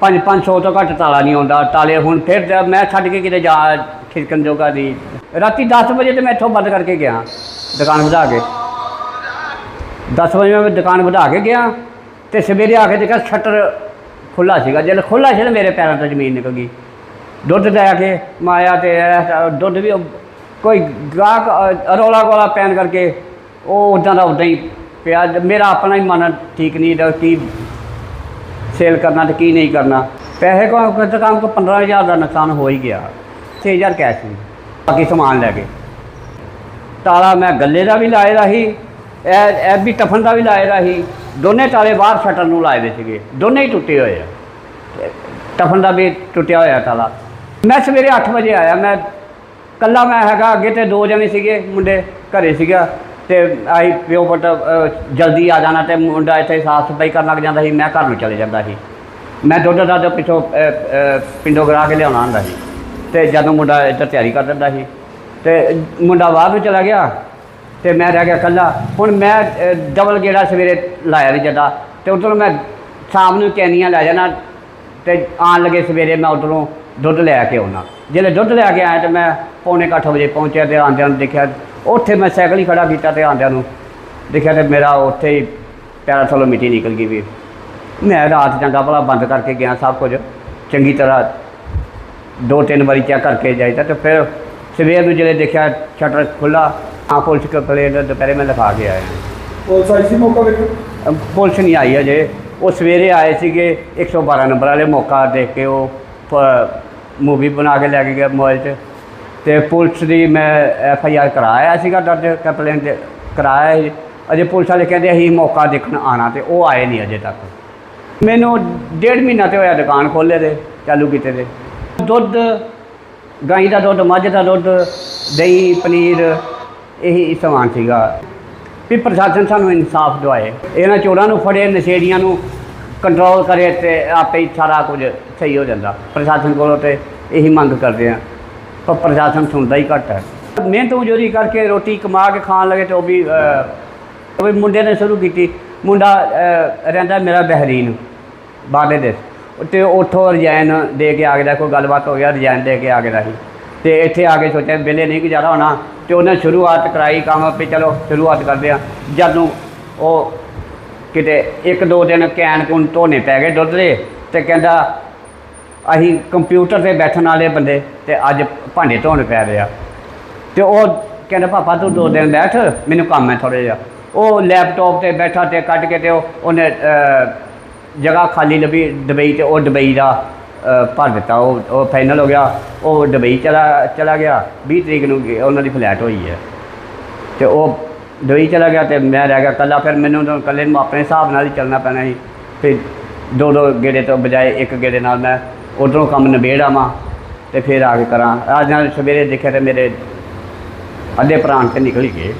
ਪੰਜ 500 ਤੋਂ ਘੱਟ ਤਾਲਾ ਨਹੀਂ ਆਉਂਦਾ ਤਾਲੇ ਹੁਣ ਫਿਰ ਜਦ ਮੈਂ ਛੱਡ ਕੇ ਕਿਤੇ ਜਾ ਖਿਸਕਣ ਜੋਗਾ ਦੀ ਰਾਤੀ 10 ਵਜੇ ਤੇ ਮੈਂ ਇੱਥੋਂ ਬੰਦ ਕਰਕੇ ਗਿਆ ਦੁਕਾਨ ਵਧਾ ਕੇ। 10 ਵਜੇ ਮੈਂ ਦੁਕਾਨ ਵਧਾ ਕੇ ਗਿਆ ਤੇ ਸਵੇਰੇ ਆ ਕੇ ਦੇਖਿਆ ਸ਼ਟਰ ਖੁੱਲਾ ਸੀਗਾ ਜਦ ਖੁੱਲਾ ਸੀ ਨਾ ਮੇਰੇ ਪੈਰਾਂ ਤੋਂ ਜ਼ਮੀਨ ਨਿਕਲ ਗਈ। ਦੁੱਧ ਲੈ ਕੇ ਮਾਇਆ ਤੇ ਦੁੱਧ ਵੀ ਕੋਈ ਗਾਹਕ ਅ, ਰੌਲਾ ਗੋਲਾ ਪੈਣ ਕਰਕੇ ਉਹ ਉਦਾਂ ਦਾ ਉਦਾਂ ਹੀ ਪਿਆ ਮੇਰਾ ਆਪਣਾ ਹੀ ਮਨ ਠੀਕ ਨਹੀਂ ਦਾ ਕੀ ਸੇਲ ਕਰਨਾ ਤੇ ਕੀ ਨਹੀਂ ਕਰਨਾ। ਪੈਸੇ ਕੋ ਕਿਤੇ ਕੰਮ ਕੋ 15000 ਦਾ ਨੁਕਸਾਨ ਹੋ ਹੀ ਗਿਆ 6000 ਕੈਸ਼ ਸੀ, ਬਾਕੀ ਸਮਾਨ ਲੈ ਕੇ ਤਾਲਾ ਮੈਂ ਗੱਲੇ ਦਾ ਵੀ ਲਾਏ ਦਾ ਸੀ, ਇਹ ਇਹ ਵੀ ਟਫਨ ਦਾ ਵੀ ਲਾਏ ਦਾ ਸੀ, ਦੋਨੇ ਤਾਲੇ ਬਾਹਰ ਸ਼ਟਰ ਨੂੰ ਲਾਏ ਦੇ ਸੀਗੇ, ਦੋਨੇ ਹੀ ਟੁੱਟੇ ਹੋਏ ਆ। ਟਫਨ ਦਾ ਵੀ ਟੁੱਟਿਆ ਹੋਇਆ ਤਾਲਾ। ਮੈਂ ਸਵੇਰੇ 8 ਵਜੇ ਆਇਆ, ਮੈਂ ਕੱਲਾ ਮੈਂ ਹੈਗਾ, ਅੱਗੇ ਤੇ ਦੋ ਜਣੇ ਸੀਗੇ, ਮੁੰਡੇ ਘਰੇ ਸੀਗਾ। ਤੇ ਅਸੀਂ ਪਿਓ ਪੁੱਤ ਅ, ਜਲਦੀ ਆ ਜਾਣਾ ਤੇ ਮੁੰਡਾ ਇੱਥੇ ਸਾਫ਼ ਸਫ਼ਾਈ ਕਰਨ ਲੱਗ ਜਾਂਦਾ ਸੀ ਮੈਂ ਘਰ ਨੂੰ ਚਲੇ ਜਾਂਦਾ ਸੀ। ਮੈਂ ਦੁੱਧ ਦਾ ਪਿੱਛੋਂ ਅ, ਅ, ਪਿੰਡੋਂ ਗਰਾ ਕੇ ਲਿਆਉਣਾ ਹੁੰਦਾ ਸੀ। ਤੇ ਜਦੋਂ ਮੁੰਡਾ ਇੱਧਰ ਤਿਆਰੀ ਕਰ ਦਿੰਦਾ ਸੀ ਤੇ ਮੁੰਡਾ ਬਾਹਰ ਨੂੰ ਚਲਾ ਗਿਆ ਤੇ ਮੈਂ ਰਹਿ ਗਿਆ ਇਕੱਲਾ। ਹੁਣ ਮੈਂ ਅ, ਡਬਲ ਗੇੜਾ ਸਵੇਰੇ ਲਾਇਆ ਨਹੀਂ ਜਦਾ ਤੇ ਉੱਧਰੋਂ ਮੈਂ ਸ਼ਾਮ ਨੂੰ ਕੈਨੀਆਂ ਲੈ ਜਾਣਾ ਤੇ ਆਉਣ ਲੱਗੇ ਸਵੇਰੇ ਮੈਂ ਉੱਧਰੋਂ ਦੁੱਧ ਲੈ ਕੇ ਆਉਣਾ। ਜਿਹੜੇ ਦੁੱਧ ਲੈ ਕੇ ਆਇਆ ਤੇ ਮੈਂ ਪੌਣੇ ਕੁ ਅੱਠ ਵਜੇ ਪਹੁੰਚਿਆ ਤੇ ਆਉਂਦਿਆਂ ਨੂੰ ਦੇਖਿਆ ਉੱਥੇ ਮੈਂ ਸਾਈਕਲ ਹੀ ਖੜਾ ਕੀਤਾ ਤੇ ਆਂਦਿਆਂ ਨੂੰ ਦੇਖਿਆ ਤੇ ਮੇਰਾ ਉੱਥੇ ਹੀ ਪੈਰਾਂ ਥੱਲੋਂ ਮਿੱਟੀ ਨਿਕਲ ਗਈ ਵੀ। ਮੈਂ ਰਾਤ ਚੰਗਾ ਭਲਾ ਬੰਦ ਕਰਕੇ ਗਿਆ ਸਭ ਕੁਝ ਚੰਗੀ ਤਰ੍ਹਾਂ ਦੋ ਤਿੰਨ ਵਾਰੀ ਚੈੱਕ ਕਰਕੇ ਜਾਈਦਾ ਤੇ ਫਿਰ ਸਵੇਰ ਨੂੰ ਜਿਹੜੇ ਦੇਖਿਆ ਸ਼ਟਰ ਖੁੱਲਾ ਆ ਪੁਲਿਸ ਕੰਪਲੇਂਟ ਦੁਪਹਿਰੇ ਮੈਂ ਲਿਖਾ ਕੇ ਆਇਆ। ਪੁਲਿਸ ਆਈ ਸੀ ਮੌਕਾ ਵੇਖੋ ਪੁਲਿਸ ਨਹੀਂ ਆਈ ਅਜੇ। ਉਹ ਸਵੇਰੇ ਆਏ ਸੀਗੇ 112 ਨੰਬਰ ਵਾਲੇ ਮੌਕਾ ਦੇਖ ਕੇ ਉਹ ਮੂਵੀ ਬਣਾ ਕੇ ਲੈ ਕੇ ਗਿਆ ਮੋਬਾਈਲ 'ਚ। ਤੇ ਪੁਲਿਸ ਦੀ ਮੈਂ ਐਫ ਆਈ ਆਰ ਕਰਾਇਆ ਸੀਗਾ, ਦਰਜ ਕੰਪਲੇਂਟ ਕਰਾਇਆ ਸੀ। ਅਜੇ ਪੁਲਿਸ ਵਾਲੇ ਕਹਿੰਦੇ ਅਸੀਂ ਮੌਕਾ ਦੇਖਣ ਆਣਾ ਤੇ ਉਹ ਆਏ ਨਹੀਂ ਅਜੇ ਤੱਕ। ਮੈਨੂੰ ਡੇਢ ਮਹੀਨਾ ਤੇ ਹੋਇਆ ਦੁਕਾਨ ਖੋਲ੍ਹੇ ਦੇ ਚਾਲੂ ਕੀਤੇ ਦੇ ਦੁੱਧ, ਗਾਈ ਦਾ ਦੁੱਧ, ਮੱਝ ਦਾ ਦੁੱਧ, ਦਹੀਂ, ਪਨੀਰ, ਇਹੀ ਸਮਾਨ ਸੀਗਾ। ਵੀ ਪ੍ਰਸ਼ਾਸਨ ਸਾਨੂੰ ਇਨਸਾਫ ਦਵਾਏ। ਇਹਨਾਂ ਚੋਰਾਂ ਨੂੰ ਫੜੇ, ਨਸ਼ੇੜੀਆਂ ਨੂੰ ਕੰਟਰੋਲ ਕਰੇ ਤੇ ਆਪੇ ਹੀ ਸਾਰਾ ਕੁਝ ਸਹੀ ਹੋ ਜਾਂਦਾ। ਪ੍ਰਸ਼ਾਸਨ ਕੋਲੋਂ ਤੇ ਇਹੀ ਮੰਗ ਕਰਦੇ ਆ ਪਰ ਪ੍ਰਸ਼ਾਸਨ ਸੁਣਦਾ ਹੀ ਘੱਟ ਹੈ। ਮਿਹਨਤ ਮਜ਼ਦੂਰੀ ਕਰਕੇ ਰੋਟੀ ਕਮਾ ਕੇ ਖਾਣ ਲੱਗੇ ਤੇ ਉਹ ਵੀ ਉਹ ਵੀ ਮੁੰਡੇ ਨੇ ਸ਼ੁਰੂ ਕੀਤੀ। ਮੁੰਡਾ ਰਹਿੰਦਾ ਮੇਰਾ ਬਹਿਰੀਨ ਬਾਹਰਲੇ ਦੇ। ਤੇ ਉੱਥੋਂ ਰਜਾਇਨ ਦੇ ਕੇ ਆ ਗਿਆ ਕੋਈ ਗੱਲਬਾਤ ਹੋ ਗਿਆ ਰਜਾਇਨ ਦੇ ਕੇ ਆ ਗਿਆ ਸੀ ਤੇ ਇੱਥੇ ਆ ਕੇ ਸੋਚਿਆ ਵਿਹਲੇ ਨਹੀਂ ਗੁਜ਼ਾਰਾ ਹੋਣਾ। ਤੇ ਉਹਨੇ ਸ਼ੁਰੂਆਤ ਕਰਾਈ ਕੰਮ ਵੀ ਚਲੋ ਸ਼ੁਰੂਆਤ ਕਰਦੇ ਆ। ਜਦ ਨੂੰ ਉਹ ਕਿਤੇ ਇੱਕ ਦੋ ਦਿਨ ਕੈਨ ਕੁਨ ਧੋਨੇ ਪੈ ਗਏ ਦੁੱਧ ਦੇ ਤੇ ਕਹਿੰਦਾ ਅਸੀਂ ਕੰਪਿਊਟਰ ਤੇ ਬੈਠਣ ਵਾਲੇ ਬੰਦੇ ਤੇ ਅੱਜ ਭਾਂਡੇ ਧੋਣ ਪੈ ਰਿਹਾ ਆ। ਤੇ ਉਹ ਕਹਿੰਦਾ ਪਾਪਾ ਤੂੰ ਦੋ ਦਿਨ ਬੈਠ ਮੈਨੂੰ ਕੰਮ ਹੈ ਥੋੜ੍ਹਾ ਜਿਹਾ। ਉਹ ਲੈਪਟਾਪ ਤੇ ਬੈਠਾ ਤੇ ਕੱਢ ਕੇ ਤੇ ਉਹ ਉਹਨੇ ਅਹ, ਜਗ੍ਹਾ ਖਾਲੀ ਲੱਭੀ ਦੁਬਈ ਤੇ ਉਹ ਦੁਬਈ ਦਾ ਅਹ, ਭਰ ਦਿੱਤਾ। ਉਹ ਉਹ ਫਾਈਨਲ ਹੋ ਗਿਆ ਉਹ ਦੁਬਈ ਚਲਾ ਚਲਾ ਗਿਆ। 20 ਤਰੀਕ ਨੂੰ ਗਿਆ, ਉਹਨਾਂ ਦੀ ਫਲੈਟ ਹੋਈ ਹੈ। ਤੇ ਉਹ ਦੁਬਈ ਚਲਾ ਗਿਆ ਤੇ ਮੈਂ ਰਹਿ ਗਿਆ ਇਕੱਲਾ। ਫਿਰ ਮੈਨੂੰ ਤਾਂ ਇਕੱਲੇ ਨੂੰ ਆਪਣੇ ਹਿਸਾਬ ਨਾਲ ਹੀ ਚੱਲਣਾ ਪੈਣਾ ਸੀ। ਫਿਰ ਦੋ ਦੋ ਗੇੜੇ ਤੋਂ ਬਜਾਏ ਇੱਕ ਗੇੜੇ ਨਾਲ ਮੈਂ ਉਧਰੋਂ ਕੰਮ ਨਿਬੇੜ ਆਵਾਂ ਤੇ ਫਿਰ ਆ ਕੇ ਕਰਾਂ। ਅੱਜ ਨਾਲ ਸਵੇਰੇ ਦੇਖਿਆ ਤੇ ਮੇਰੇ ਅੱਧੇ ਪ੍ਰਾਣ ਤੇ ਨਿਕਲ ਗਏ।